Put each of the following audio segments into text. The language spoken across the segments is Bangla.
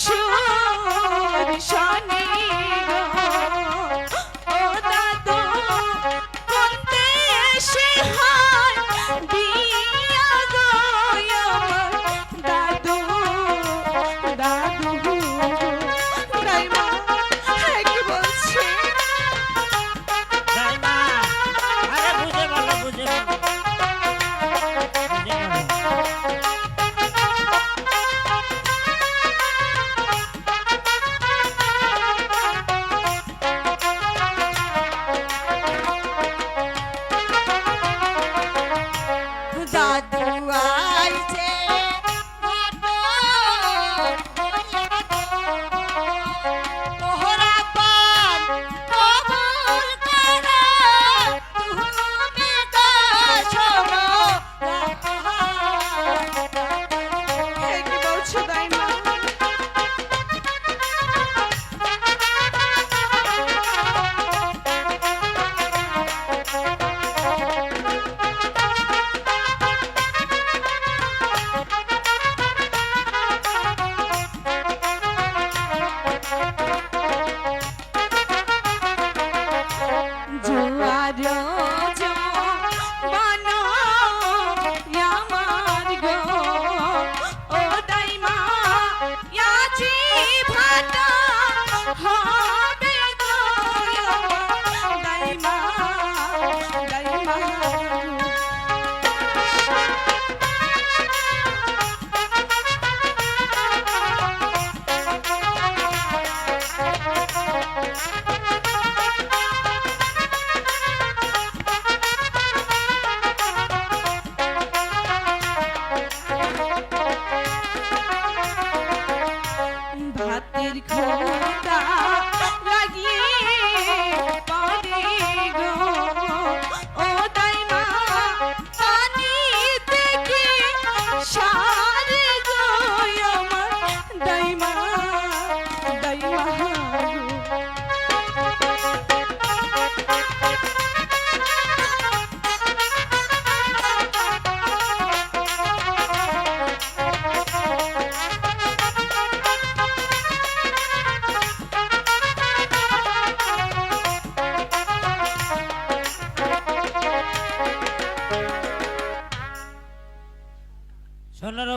shoot. ha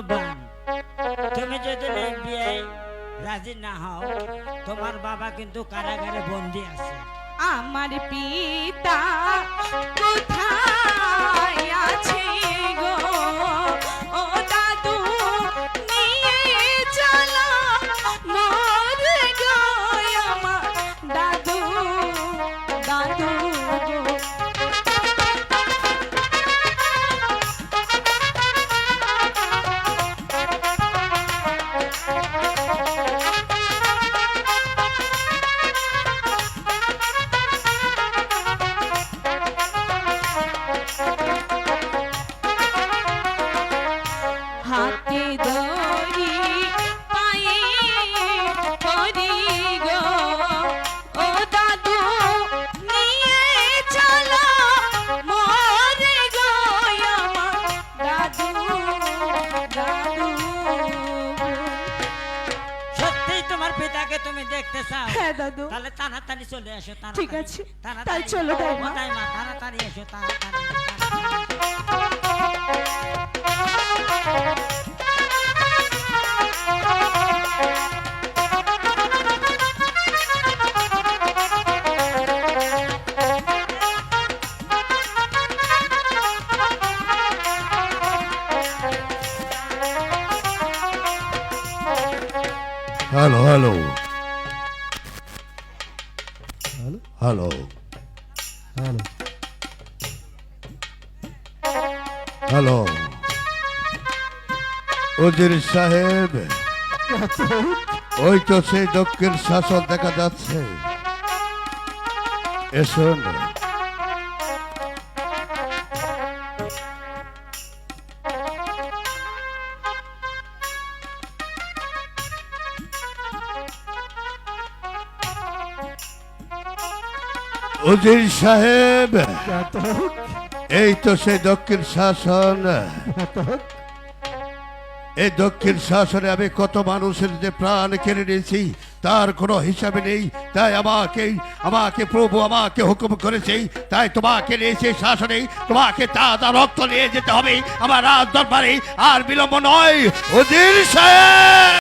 বান তুমি যদি বিয়ে রাজি না হও, তোমার বাবা কিন্তু কারাগারে বন্দি আছে। আমার পিতা কোথায়? Bye. হ্যাঁ দাদু। তাহলে তাড়াতাড়ি চলে এসো ঠিক আছে। তাই চলো তাড়াতাড়ি এসো তাড়াতাড়ি। Hello hello hello hello hello Wazir Sahib ওই তো সেই দক্ষিণ শাসন দেখা যাচ্ছে। এসো না। উদিন সাহেব এই তো সেই দক্ষিণ শাসন। এই দক্ষিণ শাসনে আমি কত মানুষের যে প্রাণ কেড়ে নিয়েছি তার কোনো হিসাবে নেই। তাই আমাকে আমাকে প্রভু আমাকে হুকুম করেছে তাই তোমাকে নিয়েছে শাসনে তোমাকে তা রক্ত নিয়ে যেতে হবে। আমার রাজ দরবারে আর বিলম্ব নয়। ওজির সাহেব!